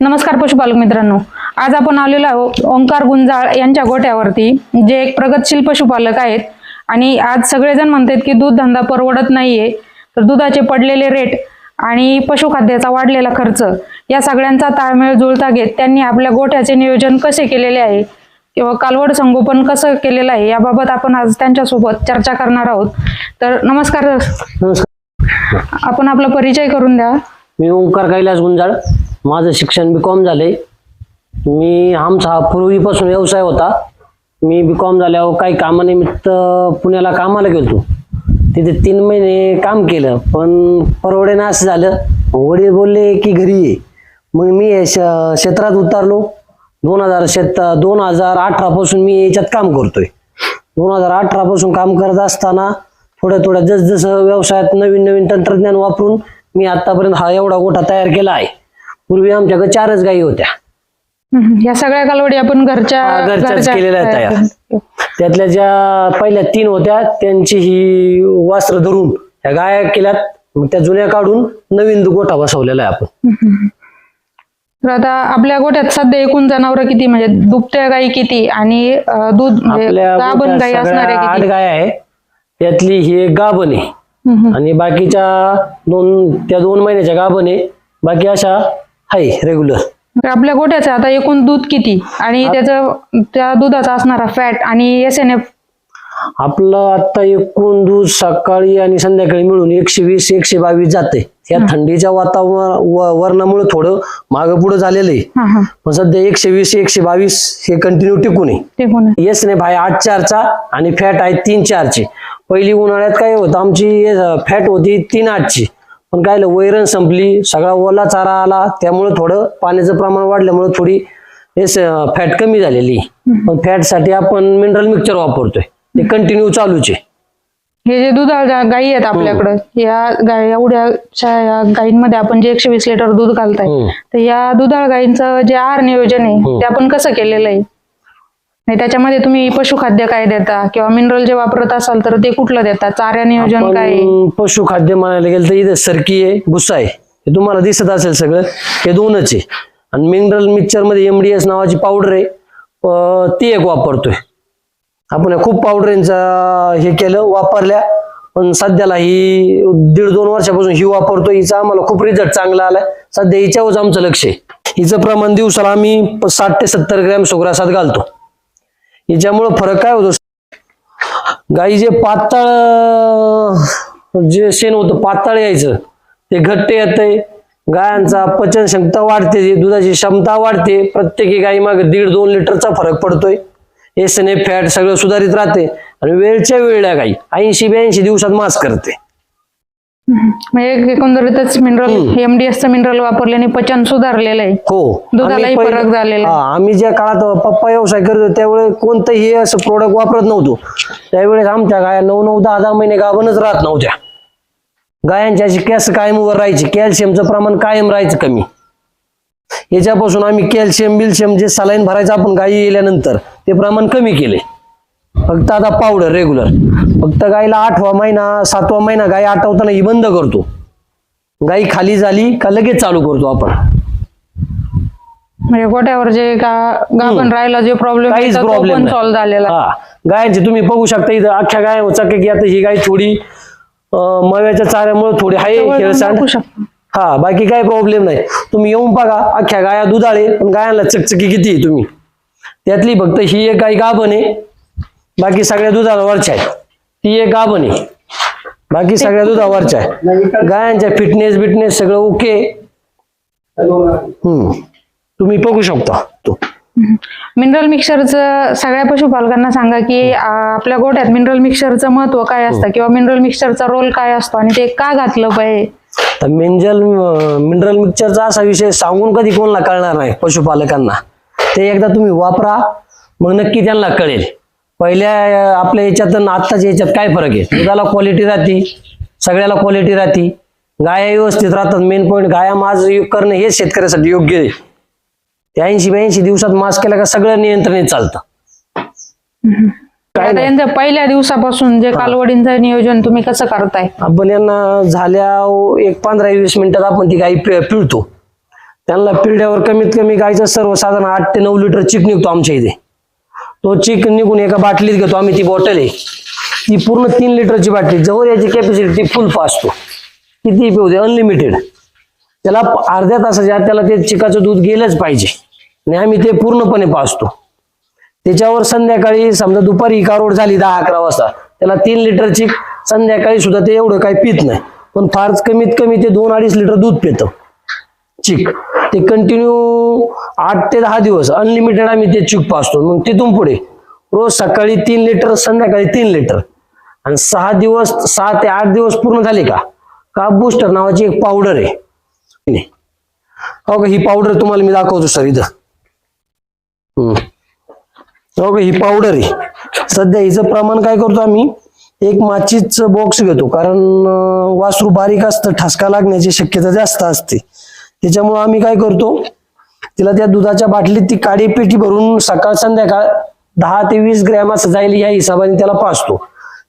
नमस्कार पशुपालक मित्रांनो. आज आपण आलेलो आहोत ओंकार गुंजाळ यांच्या गोट्यावरती जे एक प्रगतशील पशुपालक आहेत. आणि आज सगळेजण म्हणतात की दूध धंदा परवडत नाहीये तर दुधाचे पडलेले रेट आणि पशुखाद्याचा वाढलेला खर्च या सगळ्यांचा ताळमेळ जुळता घेत त्यांनी आपल्या गोठ्याचे नियोजन कसे केलेले आहे किंवा कालवड संगोपन कसं केलेलं आहे याबाबत आपण आज त्यांच्यासोबत चर्चा करणार आहोत. तर नमस्कार. नमस्कार. आपण आपला परिचय करून द्या. मी ओंकार कैलास गुंजाळ. माझं शिक्षण बी कॉम झाले मी आमचा हा पूर्वीपासून व्यवसाय होता. मी बी कॉम झाल्यावर काही कामानिमित्त पुण्याला कामाला गेलो तिथे तीन महिने काम केलं पण परवडेनं असं झालं. वडील बोलले की घरी ये. मग मी श- क्षेत्रात उतरलो. दोन हजार शेत दोन हजार अठरापासून मी याच्यात काम करतोय. दोन हजार अठरापासून काम करत असताना थोड्या थोड्या जसजसं व्यवसायात नवीन नवीन तंत्रज्ञान वापरून मी आतापर्यंत हा एवढा गोठा तयार केला आहे. पूर्वी आमच्याकडे चारच गायी होत्या. या सगळ्या कालवडी आपण घरच्या घरच्याच घरच्या केलेल्या तयार. त्यातल्या ज्या पहिल्या तीन होत्या त्यांची ही वास्त्र धरून ह्या गाया केल्यात. मग त्या जुन्या काढून नवीन गोठा बसवलेला आहे आपण. तर आता आपल्या गोठ्यात सध्या एकूण जनावर किती? म्हणजे दुभत्या गायी किती? आणि दूध म्हणजे गाभण गायी असणाऱ्या आठ गाया आहे त्यातली ही एक गाभण आहे. आणि बाकीच्या दोन त्या दोन महिन्याच्या गाभण आहे. बाकी अशा आहे रेग्युलर तर आपल्या गोठ्याचं आता एकूण दूध किती? आणि त्याचं त्या दुधाचा असणारा फॅट आणि एस एन एफ आपलं आता एकूण दूध सकाळी आणि संध्याकाळी मिळून एकशे वीस एकशे बावीस जाते. या थंडीच्या वातावरण वरणामुळे थोडं मागं पुढं झालेलं आहे. पण सध्या एकशे वीस एकशे बावीस हे कंटिन्यू टिकून आहे? येस नाही भाई आठ चारचा आणि फॅट आहे तीन चारची. पहिली उन्हाळ्यात काय होतं? आमची फॅट होती तीन आठची. पण काय वैरण संपली सगळा ओला चारा आला त्यामुळे थोडं पाण्याचं प्रमाण वाढल्यामुळे थोडी फॅट कमी झालेली. पण फॅटसाठी आपण मिनरल मिक्सचर वापरतोय. ते कंटिन्यू चालूच आहे. हे जे दुधाळ गायी आहेत आपल्याकडं या गाय एवढ्याच्या या गायींमध्ये आपण जे एकशे वीस लिटर दूध घालताय हम्म. तर या दुधाळ गायींचं जे आहार नियोजन आहे ते आपण कसं केलेलं आहे? आणि त्याच्यामध्ये तुम्ही पशुखाद्य काय देता? किंवा मिनरल जे वापरत असाल तर ते कुठलं देता? चाऱ्या नियोजन काय? आहे? पशुखाद्य म्हणायला गेलं तर इथं सरकी आहे भुसा आहे. हे तुम्हाला दिसत असेल सगळं. हे दोनच आहे. आणि मिनरल मिक्सचरमध्ये एमडीएस नावाची पावडर आहे. अं, ती एक वापरतोय. आपण या खूप पावडरींचा हे केलं वापरल्या. पण सध्याला ही दीड दोन वर्षापासून ही वापरतोय. हिचा आम्हाला खूप रिझल्ट चांगला आलाय सध्या हिच्यावरच आमचं लक्ष आहे. हिचं प्रमाण दिवसाला आम्ही प- साठ ते सत्तर ग्रॅम सुग्रासात घालतो. याच्यामुळं फरक काय होतो? गाई जे पातळ जे शेण होतं पातळ यायचं ते घट्ट येतंय. गायांचा पचन क्षमता वाढते दुधाची क्षमता वाढते प्रत्येकी गाई मागे दीड दोन लिटरचा फरक पडतोय. एस एन एफ फॅट सगळं सुधारित राहते आणि वेळच्या वेळल्या गाई ऐंशी ब्याऐंशी दिवसात मास करते. म्हणजे एकंदरीतच मिनरल एमडीएसचं मिनरल वापरल्याने पचन सुधारलेलं आहे. हो. दुधालाही आम्ही पहिले- फरक झालेला आहे. हा, आम्ही ज्या काळात पप्पा व्यवसाय करत होतो त्यावेळेस कोणतंही असं प्रोडक्ट वापरत नव्हतो. त्यावेळेस आमच्या गाया नऊ नऊ दहा दहा महिने गाभणच राहत नव्हत्या. गायांची अशी केस कायम वर राहायची. कॅल्शियमचं प्रमाण कायम राहायचं कमी. याच्यापासून आम्ही कॅल्शियम बिल्शियम जे सलाईन भरायचं आपण गायी येल्यानंतर ते प्रमाण कमी केले फक्त आता पावडर रेग्युलर फक्त गायीला आठवा महिना सातवा महिना गाय आठवताना ही बंद करतो. गाई खाली झाली का लगेच चालू करतो आपण. म्हणजे गोट्यावर जे गाभण राहिला जे प्रॉब्लेम काहीच सॉल्व्ह झालेला. हा. गायांची तुम्ही बघू शकता इथं अख्ख्या गाय की आता ही गाय थोडी अं, मव्याच्या चाऱ्यामुळे थोडी आहे शकता. हा बाकी काही प्रॉब्लेम नाही. तुम्ही येऊन बघा अख्ख्या गाया दुधाळे पण गायांना चकचकी किती आहे तुम्ही. त्यातली फक्त ही एक गाय गाभण आहे. बाकी सगळ्या दुधाला वरच्या आहे ती एक गाभण आहे. बाकी सगळ्या दुधावरच्या आहे गायांच्या फिटनेस बिटनेस सगळं ओके हम्म. तुम्ही बघू शकता. तो. मिनरल मिक्सरचं सगळ्या पशुपालकांना सांगा की आपल्या गोट्यात मिनरल मिक्सरचं महत्त्व काय असतं किंवा मिनरल मिक्सरचा रोल काय असतो आणि ते का घातलं पाहिजे? तर मिनरल मिनरल मिक्सरचा असा विषय सांगून कधी कोणाला कळणार नाही पशुपालकांना. ते एकदा तुम्ही वापरा मग नक्की त्यांना कळेल. पहिल्या आपल्या याच्यात आणि आत्ताच्या याच्यात काय फरक आहे? दुधाला क्वालिटी राहते सगळ्याला क्वालिटी राहते. गाया व्यवस्थित राहतात. मेन पॉईंट गाया माज करणं हेच शेतकऱ्यासाठी योग्य आहे. ते ऐंशी ब्याऐंशी दिवसात मास केला का सगळं नियंत्रणित चालतं. काय आता पहिल्या दिवसापासून जे कालवडींचं नियोजन तुम्ही कसं करताय? आपण यांना झाल्या एक पंधरा वीस मिनिटात आपण ती गाई पि- पिळतो. त्यांना पिरड्यावर कमीत कमी गायचं सर्वसाधारण आठ ते नऊ लिटर चिक निघतो आमच्या इथे. तो चिक निघून एका बाटलीत घेतो आम्ही ती बॉटल आहे. ती पूर्ण तीन लिटरची बाटली जवळ याची कॅपॅसिटी ती फुल फास्ट किती पिऊ दे अनलिमिटेड त्याला अर्ध्या तासाच्या आत त्याला ते चिकाचं दूध गेलंच पाहिजे. आणि आम्ही ते पूर्णपणे पाचतो त्याच्यावर संध्याकाळी समजा दुपारी कारोड झाली दहा अकरा वाजता त्याला तीन लिटरची संध्याकाळी सुद्धा ते एवढं काही पित नाही. पण फारच कमीत कमी ते दोन अडीच लिटर दूध पितं. चिक. ते कंटिन्यू आठ ते दहा दिवस अनलिमिटेड आम्ही ते चिक पासतो मग तिथून पुढे रोज सकाळी तीन लिटर संध्याकाळी तीन लिटर आणि सहा दिवस सहा ते आठ दिवस पूर्ण झाले का? का बूस्टर नावाची एक पावडर आहे. हो का ही पावडर तुम्हाला मी दाखवतो सर इथं. हम्म. हो का ही पावडर आहे. सध्या हिचं प्रमाण काय करतो आम्ही? एक माचीच बॉक्स घेतो. कारण वासरू बारीक असतं ठसका लागण्याची शक्यता जास्त असते. त्याच्यामुळं आम्ही काय करतो तिला त्या दुधाच्या बाटलीत ती काडी पेटी भरून सकाळ संध्याकाळ दहा ते वीस ग्रॅम असं जाईल या हिशोबाने त्याला पाचतो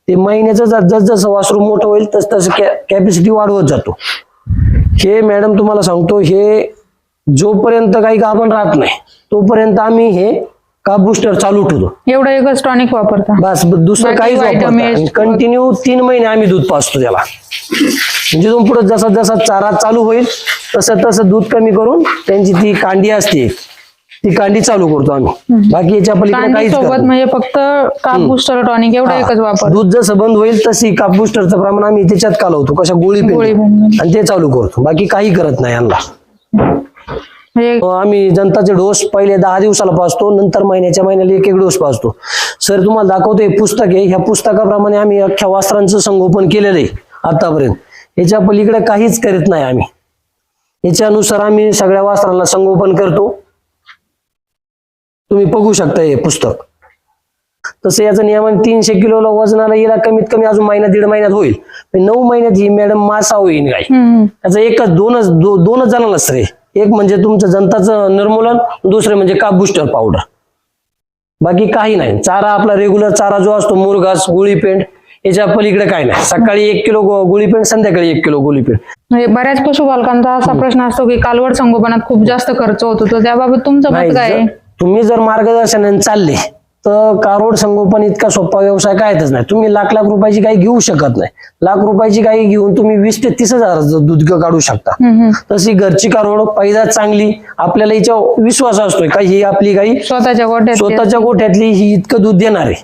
ते महिन्याचं जस जसजसं वासरू मोठं होईल तस तसं कॅ कॅपॅसिटी वाढवत जातो. हे मॅडम तुम्हाला सांगतो हे जोपर्यंत काही गाभण राहत नाही तोपर्यंत आम्ही हे का बुस्टर चालू ठेवतो? एवढं एकच टॉनिक वापरता. बस दुसरं बाकी काहीच कंटिन्यू तीन महिने आम्ही दूध पाचतो त्याला. म्हणजे तिथून पुढे जसा जसा चारा चालू होईल तसं तसं दूध कमी करून त्यांची ती कांडी असते ती कांडी चालू करतो आम्ही. बाकी याच्या पलीकडे कांदी काहीच करत सोबत नाही. म्हणजे फक्त काप बुस्टर टॉनिक एवढं एकच हा. वापर. दूध जसं बंद होईल तशी काप बुस्टरचं प्रमाण आम्ही त्याच्यात कालवतो कशा गोळी गोळी पेंड. पेंड. आणि ते चालू करतो. बाकी काही करत नाही यांना. आम्ही जनताचे डोस पहिले दहा दिवसाला पाचतो नंतर महिन्याच्या महिन्याला एक एक डोस पाचतो. सर तुम्हाला दाखवतो हे पुस्तक आहे. ह्या पुस्तकाप्रमाणे आम्ही अख्ख्या वास्त्रांचं संगोपन केलेलं आहे आतापर्यंत. याच्या पलीकडे काहीच करीत नाही आम्ही. याच्यानुसार आम्ही सगळ्या वास्त्रांना संगोपन करतो. तुम्ही बघू शकता हे पुस्तक. तसं याचं नियमन तीनशे किलोला वजनाला येला कमीत कमी अजून महिना दीड महिन्यात होईल. नऊ महिन्यात ही मॅडम मासा होईल हम्म. त्याचं एकच दोनच दोनच जणांनाच रे एक म्हणजे तुमचं जनताचं निर्मूलन दुसरे म्हणजे काप बुस्टर पावडर बाकी काही नाही. चारा आपला रेग्युलर चारा जो असतो मुरघास गुळीपेंड याच्या पलीकडे काय नाही. सकाळी एक किलो गुळीपेंड संध्याकाळी एक किलो गुळीपेंड म्हणजे बऱ्याच पशुपालकांचा असा प्रश्न असतो की कालवड संगोपनात खूप जास्त खर्च होतो तर त्याबाबत तुमचं मत काय तुम्ही जर मार्गदर्शनाने चालले तर कारोड संगोपन इतका सोपा व्यवसाय कायच नाही. तुम्ही लाख लाख रुपयाची गाय घेऊ शकत नाही. लाख रुपयाची गाय घेऊन तुम्ही वीस ते तीस हजार दूध काढू शकता. तशी घरची कारोड पैदाच चांगली. आपल्याला हिच्या विश्वास असतोय का? ही आपली गाई स्वतःच्या गोट्यात ते- स्वतःच्या गोठ्यातली ही इतकं दूध देणार आहे.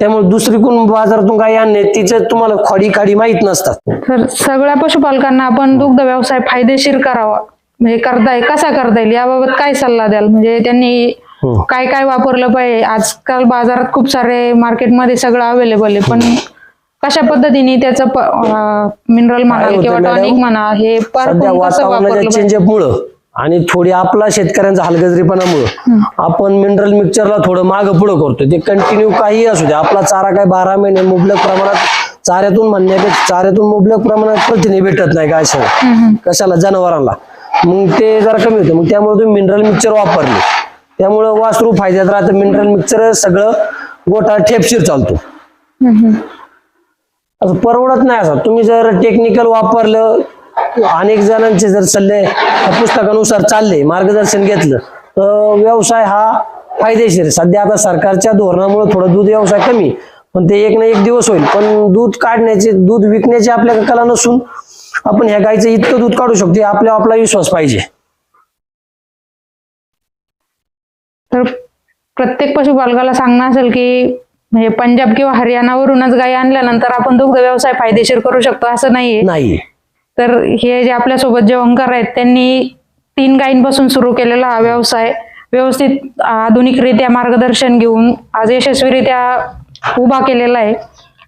त्यामुळे दुसरी कोण बाजारातून गाई आणणे तिचं तुम्हाला खडी खाडी माहीत नसतात. तर सगळ्या पशुपालकांना आपण दुग्ध व्यवसाय फायदेशीर करावा. म्हणजे करता येईल कसा करता येईल? याबाबत काय सल्ला द्याल? म्हणजे त्यांनी. काय काय वापरलं पाहिजे आजकाल बाजारात खूप सारे मार्केटमध्ये सगळं अवेलेबल आहे. पण कशा पद्धतीने त्याचं मिनरल म्हणा किंवा? टॉनिक म्हणा हे वातावरणाच्या आणि थोडी आपला शेतकऱ्यांचा हलगजरीपणामुळं आपण मिनरल मिक्सरला थोडं मागं पुढं करतोय. ते कंटिन्यू काही असू दे आपला चारा काय बारा महिने मुबलक प्रमाणात चाऱ्यातून म्हणण्यापेक्षा चाऱ्यातून मुबलक प्रमाणात प्रथिने भेटत नाही काय कशाला? जनावरांना. मग ते जरा कमी होतं. मग त्यामुळे तुम्ही मिनरल मिक्सर वापरले. त्यामुळं वासरू फायद्यात राहतं. मिनरल मिक्सर सगळं गोटा ठेपशीर चालतो. असं परवडत नाही असं. तुम्ही जर टेक्निकल वापरलं अनेक जणांचे जर सल्ले पुस्तकानुसार चालले मार्गदर्शन घेतलं तर व्यवसाय हा फायदेशीर आहे. सध्या आता सरकारच्या धोरणामुळे थोडं दूध व्यवसाय कमी पण ते एक ना एक दिवस होईल. पण दूध काढण्याचे दूध विकण्याची आपल्या कला नसून आपण ह्या गाईचं इतकं दूध काढू शकतो आपल्या आपला विश्वास पाहिजे. तर प्रत्येक पशुपालकाला सांगणं असेल की म्हणजे पंजाब किंवा हरियाणावरूनच गायी आणल्यानंतर आपण दुग्ध व्यवसाय फायदेशीर करू शकतो असं नाहीये. नाही तर हे जे आपल्यासोबत जे ओंकार आहेत त्यांनी तीन गायींपासून सुरू केलेला हा व्यवसाय व्यवस्थित आधुनिकरित्या मार्गदर्शन घेऊन आज यशस्वीरित्या उभा केलेला आहे.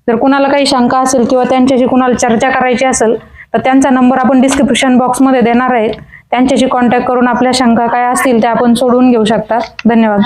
जर कुणाला काही शंका असेल किंवा त्यांच्याशी कुणाला चर्चा करायची असेल तर त्यांचा नंबर आपण डिस्क्रिप्शन बॉक्समध्ये देणार आहे. त्यांच्याशी कॉन्टॅक्ट करून आपल्या शंका काय असतील त्या आपण सोडवून घेऊ शकतात धन्यवाद.